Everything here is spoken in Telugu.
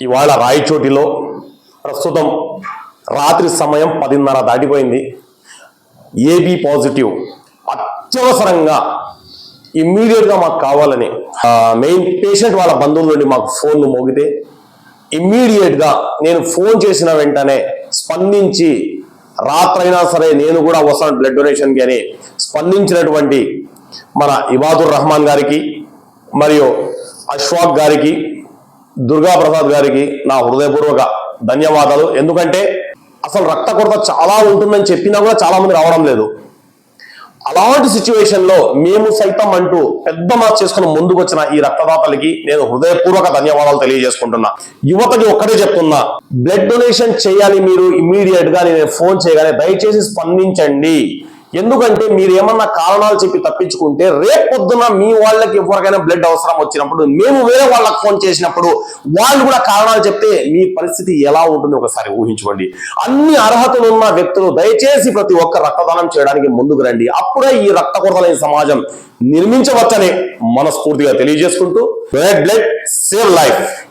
ఇవాళ రాయచోటిలో ప్రస్తుతం రాత్రి సమయం పదిన్నర దాటిపోయింది. AB positive. అత్యవసరంగా ఇమ్మీడియట్గా మాకు కావాలని మెయిన్ పేషెంట్ వాళ్ళ బంధువుల నుండి మాకు ఫోన్లు మోగితే ఇమ్మీడియట్గా నేను ఫోన్ చేసిన వెంటనే స్పందించి రాత్రైనా సరే నేను కూడా వస్తాను బ్లడ్ డొనేషన్కి అని స్పందించినటువంటి మన ఇబాదుర్ రహమాన్ గారికి మరియు అష్వాక్ గారికి దుర్గా ప్రసాద్ గారికి నా హృదయపూర్వక ధన్యవాదాలు. ఎందుకంటే అసలు రక్త కొరత చాలా ఉంటుందని చెప్పినా కూడా చాలా మంది రావడం లేదు. అలాంటి సిచ్యువేషన్లో మేము సైతం అంటూ పెద్ద మార్క్ చేసుకుని ముందుకు వచ్చిన ఈ రక్తదాతలకి నేను హృదయపూర్వక ధన్యవాదాలు తెలియజేసుకుంటున్నా. యువతకి ఒక్కటే చెప్తున్నా బ్లడ్ డొనేషన్ చేయాలి మీరు ఇమీడియట్గా నేను ఫోన్ చేయగానే దయచేసి స్పందించండి. ఎందుకంటే మీరు ఏమన్నా కారణాలు చెప్పి తప్పించుకుంటే రేపు పొద్దున మీ వాళ్ళకి ఎవరికైనా బ్లడ్ అవసరం వచ్చినప్పుడు మేము వేరే వాళ్ళకి ఫోన్ చేసినప్పుడు వాళ్ళు కూడా కారణాలు చెప్తే మీ పరిస్థితి ఎలా ఉంటుంది ఒకసారి ఊహించుకోండి. అన్ని అర్హతలు ఉన్న వ్యక్తులు దయచేసి ప్రతి ఒక్క రక్తదానం చేయడానికి ముందుకు రండి. అప్పుడే ఈ రక్త కొరతలైన సమాజం నిర్మించవచ్చని మనస్ఫూర్తిగా తెలియజేసుకుంటూ బ్లడ్ బ్లడ్ సేవ్ లైఫ్